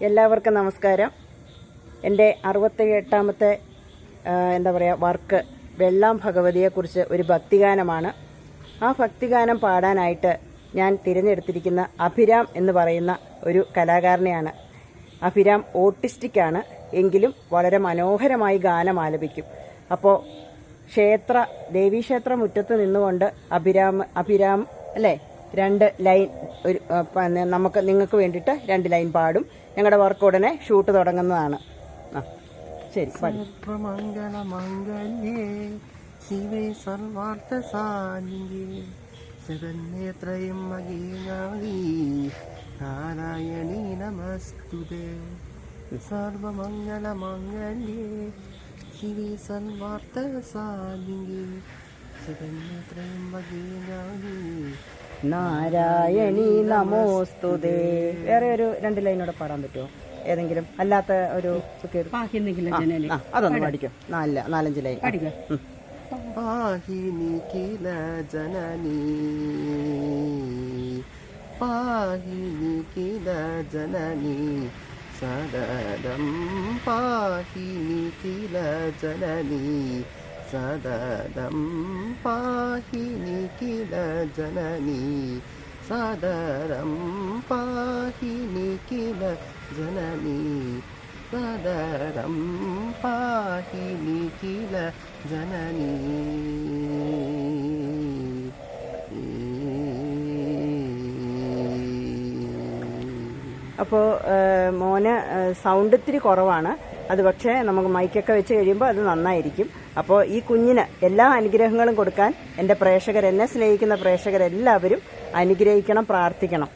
എല്ലാവർക്കും നമസ്കാരം. എന്റെ അറുപത്തി എട്ടാമത്തെ എന്താ പറയുക വർക്ക് വെള്ളാം ഭഗവതിയെക്കുറിച്ച് ഒരു ഭക്തിഗാനമാണ്. ആ ഭക്തിഗാനം പാടാനായിട്ട് ഞാൻ തിരഞ്ഞെടുത്തിരിക്കുന്ന അഭിരാം എന്ന് പറയുന്ന ഒരു കലാകാരനെയാണ്. അഭിരാം ഓട്ടിസ്റ്റിക്കാണ് എങ്കിലും വളരെ മനോഹരമായി ഗാനം ആലപിക്കും. അപ്പോൾ ക്ഷേത്ര ദേവീക്ഷേത്ര മുറ്റത്ത് നിന്നുകൊണ്ട് അഭിരാം അഭിരാം അല്ലേ? രണ്ട് ലൈൻ ഒരു നമുക്ക് നിങ്ങൾക്ക് വേണ്ടിയിട്ട് രണ്ട് ലൈൻ പാടും. ഞങ്ങളുടെ വർക്ക് ഉടനെ ഷൂട്ട് തുടങ്ങുന്നതാണ്. ആ ശരി ശിവേ സർവാർത്ഥസാനികേ ജഗന്നേത്രയം മകീനാളി നമസ്തുതേ. സർവമംഗളമംഗല്യേ ശിവേ സർവാർത്ഥസാനികേ ജഗന്നേത്രയം മകീനാളി നാരായണി നമോസ്തുതേ വേറെ ഒരു രണ്ട് ലൈനോടെ പാടാൻ പറ്റുമോ? ഏതെങ്കിലും? അല്ലാത്ത ഒരു അതൊന്നും പാടിക്കോ നാല് നാലഞ്ച് ലൈൻ പാഹിനി കില ജനനി. പാഹിനി കില ജനനി. സദരം പാഹി നിഖില ജനനീ. സദരം പാഹി നിഖില ജനനീ. സദരം പാഹി നിഖില ജനനീ. സദരം പാഹി നിഖില ജനനീ. അപ്പോൾ മോന് സൗണ്ട് ഇത്തിരി കുറവാണ്. അത് പക്ഷേ നമുക്ക് മൈക്കൊക്കെ വെച്ച് കഴിയുമ്പോൾ അത് നന്നായിരിക്കും. അപ്പോൾ ഈ കുഞ്ഞിന് എല്ലാ അനുഗ്രഹങ്ങളും കൊടുക്കാൻ എന്റെ പ്രേക്ഷകർ എന്നെ സ്നേഹിക്കുന്ന പ്രേക്ഷകരെല്ലാവരും അനുഗ്രഹിക്കണം പ്രാർത്ഥിക്കണം.